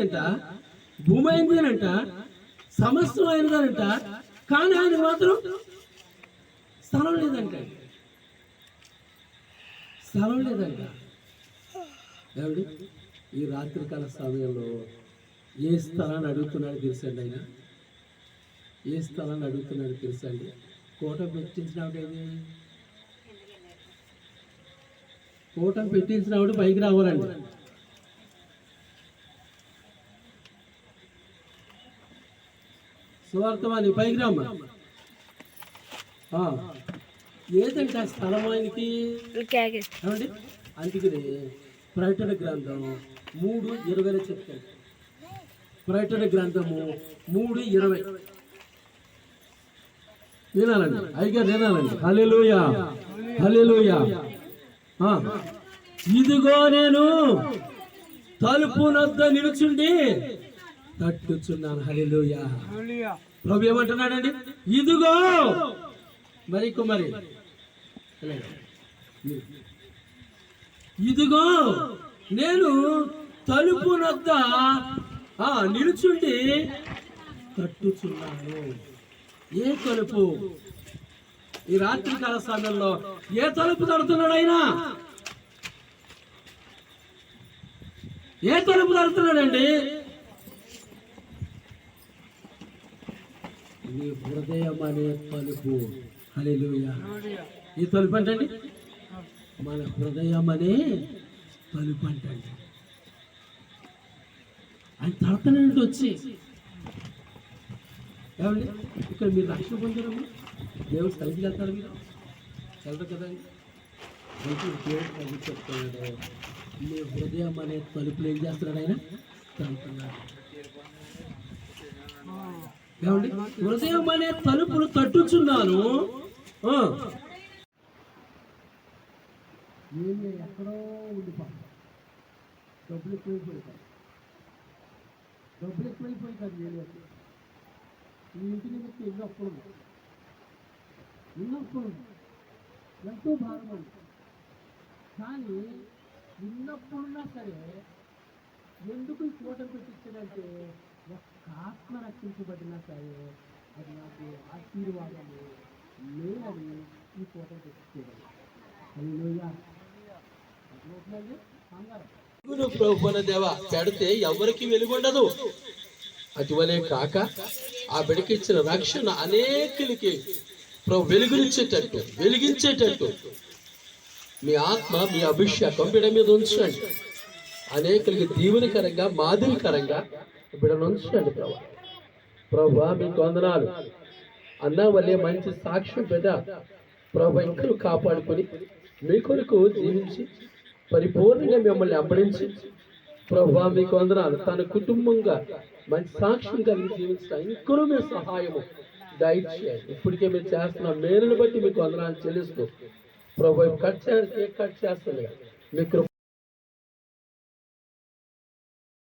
ఆయనదేనంట భూమి ఆయనదేనంట సమస్తం అయినదనంట కానీ ఆయన మాత్రం స్థలం లేదంట. స్థలం లేదంట. ఏమండి? ఈ రాత్రికాల సమయంలో ఏ స్థలాన్ని అడుగుతున్నాడు తెలుసండి ఆయన? ఏ స్థలాన్ని అడుగుతున్నాడు తెలుసండి? కోట పెట్టించినప్పుడు కోట పెట్టించినప్పుడు పైకి రావాలండి. సువార్థవాణి పైకి రామ్మా ఏదంటే ఆ స్థలం ఆయనకి? ఏమండి? అందుకని ప్రకటన గ్రంథం మూడు ఇరవైలో చెప్తాను ప్రకటన గ్రంథము మూడు ఇరవై. వినాలండి. అయ్యగారు వినాలండి. హలెలుయ హలెలుయ ఇదిగో నేను తలుపు నద్ద నిలుచుండి తట్టుచున్నాను హలెలుయ ప్రభు ఏమంటున్నాడండి? ఇదిగో! మరి కుమారి. ఇదిగో! నేను తలుపు నద్ద ఆ, నిలుచుండి తట్టుచున్నాను ఏ తలుపు? ఈ రాత్రి కాల సమయంలో ఏ తలుపు తడుతున్నాడు ఆయన? ఏ తలుపు తడుతున్నాడండి? నీ హృదయం అనే తలుపు. హల్లెలూయా. ఈ తలుపు అంటండి? మన హృదయం అనే తలుపు అంటండి. ఆయన తడతనండి వచ్చి. ఏమండి? ఇక్కడ మీరు రక్షణ పొందరమ్మా. దేవుడు కలిసి వెళ్తారు మీరు. వెళ్ళరు కదండి. దేవుడు కలిసి చెప్తున్నాడు. మీ హృదయం అనే తలుపులు ఏం చేస్తున్నాడు ఆయన? తడుతున్నాడు ఏమండి? హృదయం అనే తలుపులు తట్టుచున్నాను. ఎక్కడో ఉండిపోతాను డబ్బులు ఎక్కువైపోయి కాదు డబ్బులు ఎక్కువైపోయి కాదు నేను ఈ ఇంటి నుంచి ఇల్లు అప్పుడు ఇల్లు అప్పుడు ఎంతో బాధగా ఉంది. కానీ ఉన్నప్పుడున్నా సరే ఎందుకు ఈ ఫోటో పెట్టించాడంటే ఒక్క ఆత్మ రక్షించబడినా సరే అది నాకు ఆశీర్వాదము లేదని ఈ ఫోటో పెట్టించేదాన్ని ప్రభుత్వ దేవ పెడితే ఎవరికి వెలుగుండదు? అటువలే కాక ఆ బిడకిచ్చిన రక్షణ అనేకులకి ప్రభు వెలుగునిచ్చేటట్టు వెలిగించేటట్టు. మీ ఆత్మ మీ అభిషేకం బిడ మీద ఉంచండి. అనేకులకి దీవెనకరంగా మాదిరికరంగా బిడ్డను ఉంచండి ప్రభా. ప్రభా మీకు వందనాలు. అన్న వల్లే మంచి సాక్ష్యం బిడ్డ ప్రభా ఇంకను కాపాడుకొని మీ కొరకు జీవించి పరిపూర్ణంగా మిమ్మల్ని అప్పడించి ప్రభా మీకు వందనాలు. తన కుటుంబంగా మంచి సాక్ష్యం కలిగి జీవించడం ఇంకను మీ సహాయము దయచేయండి. ఇప్పటికే మీరు చేస్తున్న మేలును బట్టి మీకు వందనాలు చెల్లిస్తూ ప్రభు కట్ చే కట్ చేస్తుంది మీకు